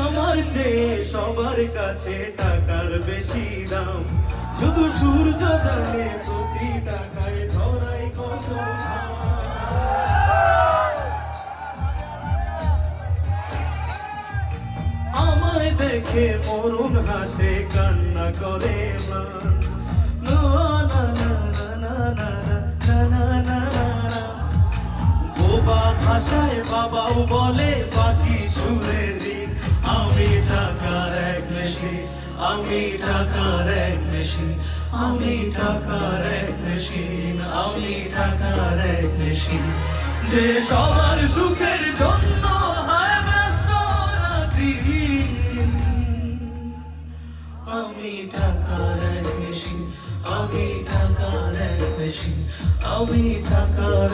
আমার চেয়ে সবার কাছে টাকার বেশি দাম শুধু সূর্য জানে প্রতি টাকায় কত আমায় দেখে মরুন হাসে কান্না করে মা ভাষায় বাবাও বলে আমি টাকার এক মেশিন, আমি টাকার এক মেশিন, আমি টাকার এক মেশিন যে সবার সুখের জন্য। আমি টাকার এক মেশিন, আমি টাকার এক মেশিন, আমি টাকার